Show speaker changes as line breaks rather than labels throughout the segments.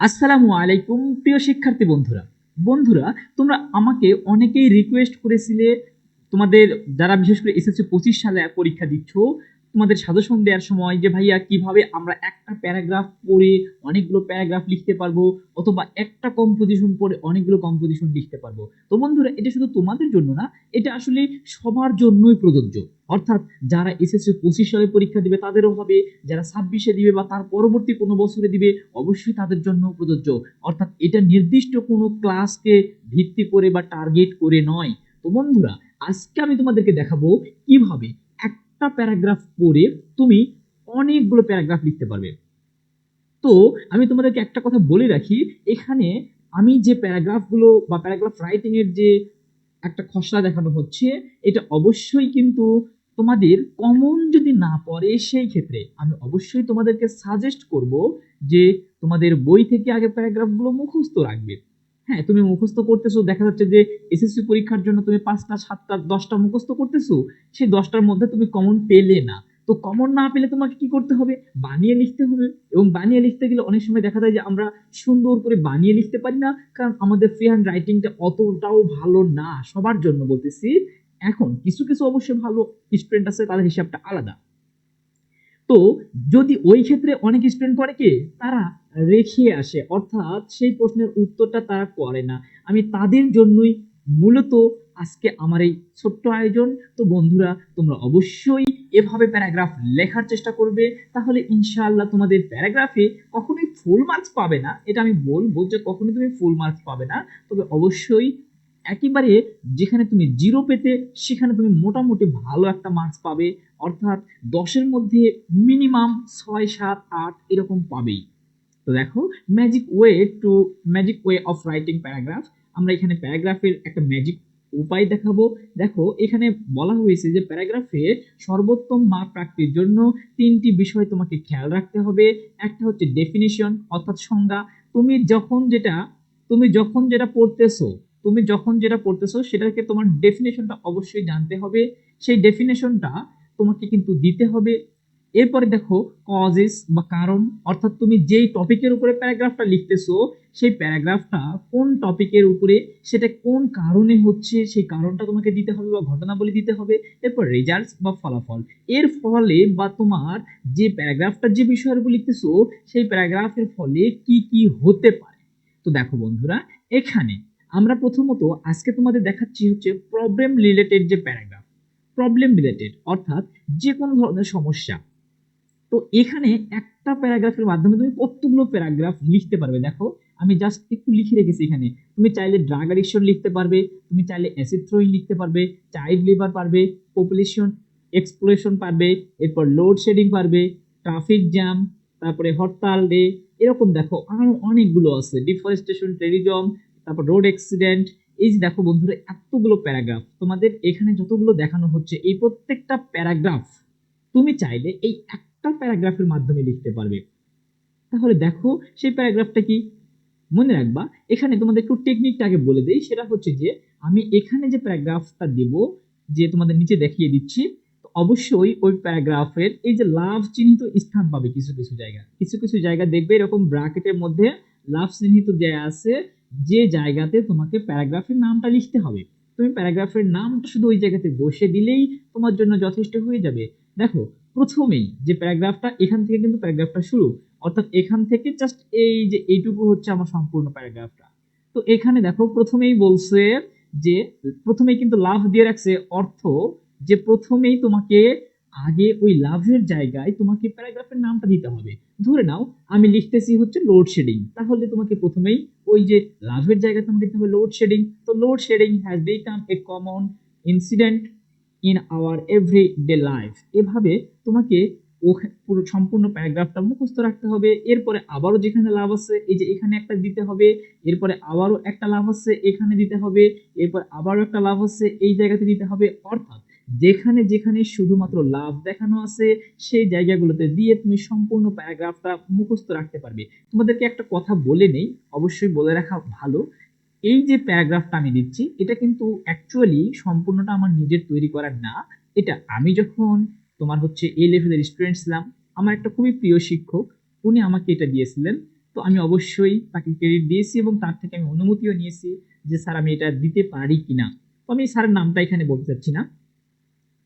আসসালামু আলাইকুম, প্রিয় শিক্ষার্থী বন্ধুরা। বন্ধুরা, তোমরা আমাকে অনেকেই রিকোয়েস্ট করেছিলে, তোমাদের যারা বিশেষ করে এসএসসি পঁচিশ সালে পরীক্ষা দিচ্ছ তোমাদের সাজেশন দেওয়ার সময় যে, ভাইয়া, কীভাবে আমরা একটা প্যারাগ্রাফ পড়ে অনেকগুলো প্যারাগ্রাফ লিখতে পারব অথবা একটা কম্পোজিশন পড়ে অনেকগুলো কম্পোজিশন লিখতে পারব? তো বন্ধুরা, এটা শুধু তোমাদের জন্য না, এটা আসলে সবার জন্যই প্রযোজ্য। অর্থাৎ যারা এসএসসি পঁচিশ সালে পরীক্ষা দিবে, তাদেরও হবে। যারা ছাব্বিশে দিবে বা তার পরবর্তী কোনো বছরে দিবে, অবশ্যই তাদের জন্য প্রযোজ্য। অর্থাৎ এটা নির্দিষ্ট কোনো ক্লাসকে ভিত্তি করে বা টার্গেট করে নয়। তো বন্ধুরা, আজকে আমি তোমাদেরকে দেখাবো কীভাবে একটা প্যারাগ্রাফ পড়ে তুমি অনেকগুলো প্যারাগ্রাফ লিখতে পারবে। তো আমি তোমাদেরকে একটা কথা বলে রাখি, এখানে আমি যে প্যারাগ্রাফগুলো বা প্যারাগ্রাফ রাইটিং এর যে একটা খসড়া দেখানো হচ্ছে, এটা অবশ্যই কিন্তু তোমাদের কমন যদি না পড়ে সেই ক্ষেত্রে আমি অবশ্যই তোমাদেরকে সাজেস্ট করব যে তোমাদের বই থেকে আগে প্যারাগ্রাফগুলো মুখস্থ রাখবে। হ্যাঁ তুমি মুখস্থ করতেছো, দেখা যাচ্ছে যে এসএসসি পরীক্ষার জন্য তুমি পাঁচটা, সাতটা, দশটা মুখস্থ করতেছো, সেই দশটার মধ্যে তুমি কমন পেলে না। তো কমন না পেলে তোমাকে কি করতে হবে? বানিয়ে লিখতে হবে। এবং বানিয়ে লিখতে গেলে অনেক সময় দেখা যায় যে আমরা সুন্দর করে বানিয়ে লিখতে পারি না, কারণ আমাদের ফ্রি হ্যান্ড রাইটিংটা অতটাও ভালো না, সবার জন্য বলতেছি। এখন কিছু কিছু অবশ্যই ভালো স্টুডেন্ট আছে, তাদের হিসাবটা আলাদা। তো যদি ওই ক্ষেত্রে অনেক স্টুডেন্ট করে কি? তারা রেখে আসে। অর্থাৎ সেই প্রশ্নের উত্তরটা তারা করে না। আমি তাদের জন্যই মূলত আজকে আমার এই ছোট্ট আয়োজন। তো বন্ধুরা, তোমরা অবশ্যই এভাবে প্যারাগ্রাফ লেখার চেষ্টা করবে। তাহলে ইনশাআল্লাহ তোমাদের প্যারাগ্রাফে কখনোই ফুল মার্কস পাবে না। এটা আমি বলব যে কখনোই তুমি ফুল মার্কস পাবে না। তবে অবশ্যই একেবারে যেখানে তুমি জিরো পেতে সেখানে তুমি মোটামুটি ভালো একটা মার্কস পাবে। অর্থাৎ দশের মধ্যে মিনিমাম ছয়, সাত, আট এরকম পাবেই। তো দেখো magic way to magic way of writing paragraph আমরা এখানে প্যারাগ্রাফের একটা ম্যাজিক উপায় দেখাবো। দেখো, এখানে বলা হয়েছে যে প্যারাগ্রাফে সর্বোত্তম মার্ক প্রাপ্তির জন্য তিনটি বিষয় তোমাকে খেয়াল রাখতে হবে। একটা হচ্ছে ডেফিনিশন অর্থাৎ সংজ্ঞা। তুমি যখন যেটা, তুমি যখন যেটা পড়তেছো তুমি যখন যেটা পড়তেছো, সেটাকে তোমার ডেফিনেশনটা অবশ্যই জানতে হবে। সেই ডেফিনেশনটা তোমাকে কিন্তু দিতে হবে। এরপরে দেখো কজেস বা কারণ, অর্থাৎ তুমি যেই টপিকের উপরে প্যারাগ্রাফটা লিখতেছো, সেই প্যারাগ্রাফটা কোন টপিকের উপরে, সেটা কোন কারণে হচ্ছে, সেই কারণটা তোমাকে দিতে হবে বা ঘটনাবলী দিতে হবে, এরপর রেজাল্টস বা ফলাফল। এর ফলে বা তোমার যে প্যারাগ্রাফটা যে বিষয়ের উপর লিখতেছো, সেই প্যারাগ্রাফের ফলে কি কি হতে পারে? তো দেখো বন্ধুরা, এখানে আমরা প্রথমত আজকে তোমাদের দেখাচ্ছি হচ্ছে প্রবলেম রিলেটেড যে প্যারাগ্রাফ প্রবলেম রিলেটেড অর্থাৎ যে কোনো ধরনের সমস্যা। তো এখানে একটা প্যারাগ্রাফের মাধ্যমে তুমি কতগুলো প্যারাগ্রাফ লিখতে পারবে দেখো, আমি জাস্ট একটু লিখে রেখেছি এখানে। তুমি চাইলে ড্রাগ অ্যাডিকশন লিখতে পারবে, তুমি চাইলে অ্যাসিড থ্রোয়িং লিখতে পারবে চাইল্ড লেবার পারবে পপুলেশন এক্সপ্লোরেশন পারবে, এরপর লোড শেডিং পারবে ট্রাফিক জ্যাম তারপরে হরতাল ডে এরকম দেখো আরও অনেকগুলো আছে। ডিফরেস্টেশন টেরিজম তারপর রোড অ্যাক্সিডেন্ট এই যে দেখো বন্ধুরা, এতগুলো প্যারাগ্রাফ তোমাদের এখানে যতগুলো দেখানো হচ্ছে, এই প্রত্যেকটা প্যারাগ্রাফ তুমি চাইলে এই একটা প্যারাগ্রাফের মাধ্যমে লিখতে পারবে। তাহলে দেখো, সেই প্যারাগ্রাফটা কি? মনে রাখবা, এখানে তোমাদের একটু টেকনিকটা আগে বলে দিই, সেটা হচ্ছে যে, আমি এখানে যে প্যারাগ্রাফটা দেব, যে তোমাদের নিচে দেখিয়ে দিচ্ছি অবশ্যই ওই প্যারাগ্রাফের এই যে লাভ চিহ্নিত স্থান পাবে কিছু কিছু জায়গা। কিছু কিছু জায়গা দেখবে, এরকম ব্র্যাকেটের মধ্যে লাভ চিহ্নিত দেয়া আছে যে জায়গাতে তোমাকে প্যারাগ্রাফের নামটা লিখতে হবে। তুমি প্যারাগ্রাফের নামটা শুধু ওই জায়গাতে বসে দিলেই তোমার জন্য যথেষ্ট হয়ে যাবে। দেখো, প্রথমেই যে প্যারাগ্রাফটা, এখান থেকে কিন্তু প্যারাগ্রাফটা শুরু। অর্থাৎ এখান থেকে জাস্ট এই যে এইটুকু হচ্ছে আমার সম্পূর্ণ প্যারাগ্রাফটা। তো এখানে দেখো, প্রথমেই বলছে যে, প্রথমেই কিন্তু লাভ দিয়ে রাখছে অর্থ যে প্রথমেই তোমাকে আগে ওই লাভের জায়গায় তোমাকে প্যারাগ্রাফের নামটা দিতে হবে। ধরে নাও, আমি লিখতেছি হচ্ছে লোড শেডিং তাহলে তোমাকে প্রথমেই ওই যে লাভের জায়গায় তোমাকে দিতে হবে লোড শেডিং তো load shedding has become a common incident in our every day life এভাবে তোমাকে পুরো সম্পূর্ণ প্যারাগ্রাফটা মুখস্থ রাখতে হবে। এরপরে আবারও যেখানে লাভ আছে, এই যে এখানে একটা দিতে হবে। এরপরে আবারও একটা লাভ আছে, এখানে দিতে হবে। এরপর আবারও একটা লাভ আছে, এই জায়গাতে দিতে হবে। অর্থাৎ যেখানে যেখানে শুধুমাত্র লাভ দেখানো আছে, সেই জায়গাগুলোতে দিয়ে তুমি সম্পূর্ণ প্যারাগ্রাফটা মুখস্থ রাখতে পারবে। তোমাদেরকে একটা কথা বলে নেই, অবশ্যই বলে রাখা ভালো। এই যে প্যারাগ্রাফটা আমি দিচ্ছি, এটা কিন্তু অ্যাকচুয়ালি সম্পূর্ণটা আমার নিজের তৈরি করার না। এটা আমি যখন তোমার হচ্ছে এ লেভেলের স্টুডেন্ট ছিলাম, আমার একটা খুবই প্রিয় শিক্ষক, উনি আমাকে এটা দিয়েছিলেন। তো আমি অবশ্যই তাকে ক্রেডিট দিয়েছি এবং তার থেকে আমি অনুমতিও নিয়েছি যে, স্যার, আমি এটা দিতে পারি কিনা? তো আমি স্যারের নামটা এখানে বলতে চাচ্ছি না।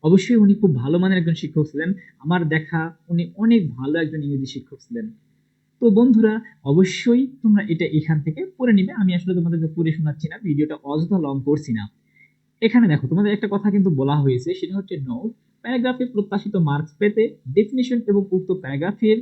অবশ্যই উনি খুব ভালো মানের একজন শিক্ষক ছিলেন। আমার দেখা উনি অনেক ভালো একজন ইংরেজি শিক্ষক ছিলেন। তো বন্ধুরা, অবশ্যই তোমরা এটা এখান থেকে পড়ে নিবে। আমি আসলে তোমাদেরকে পড়ে শোনাচ্ছি না, ভিডিওটা অযথা লং করছি না। এখানে দেখো, তোমাদের একটা কথা কিন্তু বলা হয়েছে, সেটা হচ্ছে নোট প্যারাগ্রাফে প্রত্যাশিত মার্কস পেতে ডেফিনিশন এবং উক্ত প্যারাগ্রাফের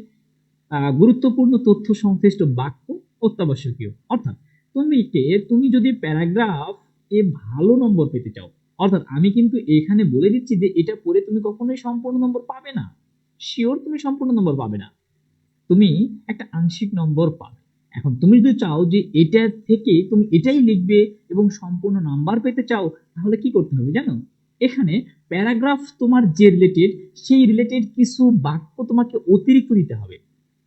গুরুত্বপূর্ণ তথ্য সংশ্লিষ্ট বাক্য অত্যাবশ্যকীয়। অর্থাৎ, তুমি কে, তুমি যদি প্যারাগ্রাফ এ ভালো নম্বর পেতে চাও অর্থাৎ আমি কিন্তু এখানে বলে দিচ্ছি যে এটা পড়ে তুমি কখনোই সম্পূর্ণ নম্বর পাবে না। শিওর তুমি সম্পূর্ণ নম্বর পাবে না। তুমি একটা আংশিক নম্বর পাবে। এখন তুমি যদি চাও যে এটা থেকে তুমি এটাই লিখবে এবং সম্পূর্ণ নাম্বার পেতে চাও, তাহলে কি করতে হবে জানো? এখানে প্যারাগ্রাফ তোমার যে রিলেটেড সেই রিলেটেড কিছু বাক্য তোমাকে অতিরিক্ত দিতে হবে।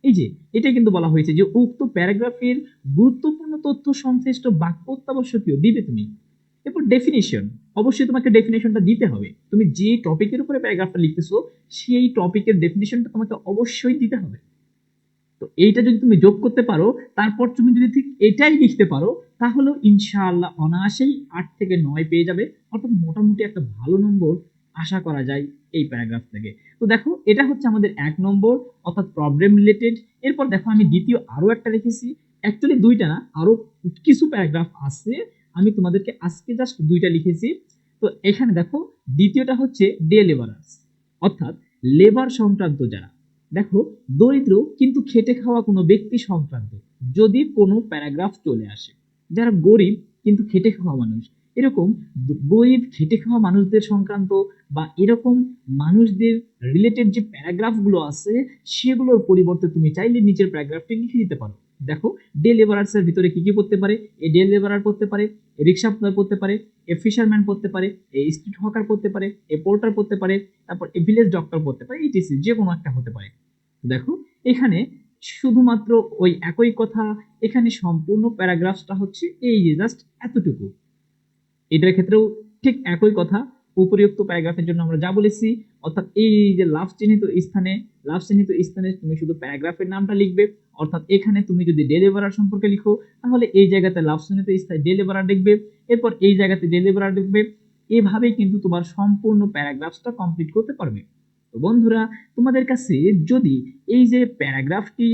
এই যে, এটা কিন্তু বলা হয়েছে যে উক্ত প্যারাগ্রাফের গুরুত্বপূর্ণ তথ্য সংশ্লিষ্ট বাক্য অত্যাবশ্যকীয়, দিবে তুমি। এরপর ডেফিনেশন অবশ্যই তোমাকে ডেফিনেশনটা দিতে হবে। তুমি যে টপিকের উপরে প্যারাগ্রাফটা লিখতেছো, সেই টপিকের ডেফিনেশনটা তোমাকে অবশ্যই দিতে হবে। তো এইটা যদি তুমি যোগ করতে পারো, তারপর তুমি যদি ঠিক এটাই লিখতে পারো তাহলে ইনশাআল্লাহ অনায়াসেই আট থেকে নয় পেয়ে যাবে। অর্থাৎ মোটামুটি একটা ভালো নম্বর আশা করা যায় এই প্যারাগ্রাফ থেকে। তো দেখো, এটা হচ্ছে আমাদের এক নম্বর, অর্থাৎ প্রবলেম রিলেটেড এরপর দেখো আমি দ্বিতীয় আরও একটা লিখেছি অ্যাকচুয়ালি দুইটা না, আরও কিছু প্যারাগ্রাফ আছে। আমি তোমাদেরকে আজকে জাস্ট দুইটা লিখেছি। তো এখানে দেখো, দ্বিতীয়টা হচ্ছে ডে লেবারার্স অর্থাৎ লেবার সংক্রান্ত যারা। দেখো, দরিদ্র কিন্তু খেটে খাওয়া কোনো ব্যক্তি সংক্রান্ত, যদি কোনো প্যারাগ্রাফ চলে আসে। যারা গরিব কিন্তু খেটে খাওয়া মানুষ। এরকম গরিব খেটে খাওয়া মানুষদের সংক্রান্ত বা এরকম মানুষদের রিলেটেড যে প্যারাগ্রাফগুলো আছে, সেগুলোর পরিবর্তে তুমি চাইলে নিচের প্যারাগ্রাফটি লিখে দিতে পারো। দেখো ডে লেবারার্স এর ভিতরে কি কি পড়তে পারে? এ ডে লেবারার পড়তে পারে, এ রিক্সা পড়তে পারে, এ ফিশারম্যান পড়তে পারে, এ স্ট্রিট হকার পড়তে পারে, এ পোর্টার পড়তে পারে, তারপর এ ভিলেজ ডক্টর পড়তে পারে ইটিসি যে কোনো একটা হতে পারে। দেখো, এখানে শুধুমাত্র ওই একই কথা, এখানে সম্পূর্ণ প্যারাগ্রাফটা হচ্ছে এই যে জাস্ট এতটুকু। এটার ক্ষেত্রেও ঠিক একই কথা, উপরিউক্ত প্যারাগ্রাফের জন্য আমরা যা বলেছি, অর্থাৎ এই যে লাভ চিহ্নিত স্থানে লাভ চিহ্নিত স্থানে তুমি শুধু প্যারাগ্রাফের নামটা লিখবে অর্থাৎ এখানে তুমি যদি ডেলিভারার সম্পর্কে লিখো, তাহলে এই জায়গাতে লাভ চিহ্নিত স্থানে ডেলিভারার দেখবে। এরপর এই জায়গাতে ডেলিভারার দেখবে। এভাবেই কিন্তু তোমার সম্পূর্ণ প্যারাগ্রাফটা কমপ্লিট করতে পারবে। তো বন্ধুরা, তোমাদের কাছে যদি এই যে প্যারাগ্রাফটি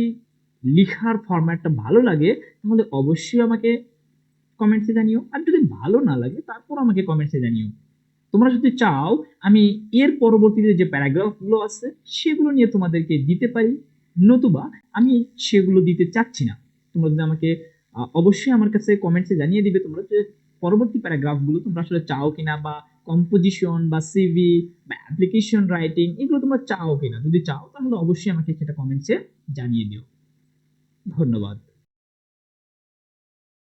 লিখার ফরম্যাটটা ভালো লাগে, তাহলে অবশ্যই আমাকে কমেন্টসে জানিও। আর যদি ভালো না লাগে, তারপর আমাকে কমেন্টসে জানিও। তোমরা যদি চাও, আমি এর পরবর্তীতে যে প্যারাগ্রাফগুলো আছে, সেগুলো নিয়ে তোমাদেরকে দিতে পারি। নতুবা আমি সেগুলো দিতে চাচ্ছি না। তোমরা যদি আমাকে অবশ্যই আমার কাছে কমেন্টসে জানিয়ে দিবে তোমরা যে পরবর্তী প্যারাগ্রাফগুলো তোমরা আসলে চাও কিনা বা কম্পোজিশন বা সিভি বা অ্যাপ্লিকেশন রাইটিং এগুলো তোমরা চাও কিনা। যদি চাও তাহলে অবশ্যই আমাকে সেটা কমেন্টসে জানিয়ে দিও। ধন্যবাদ।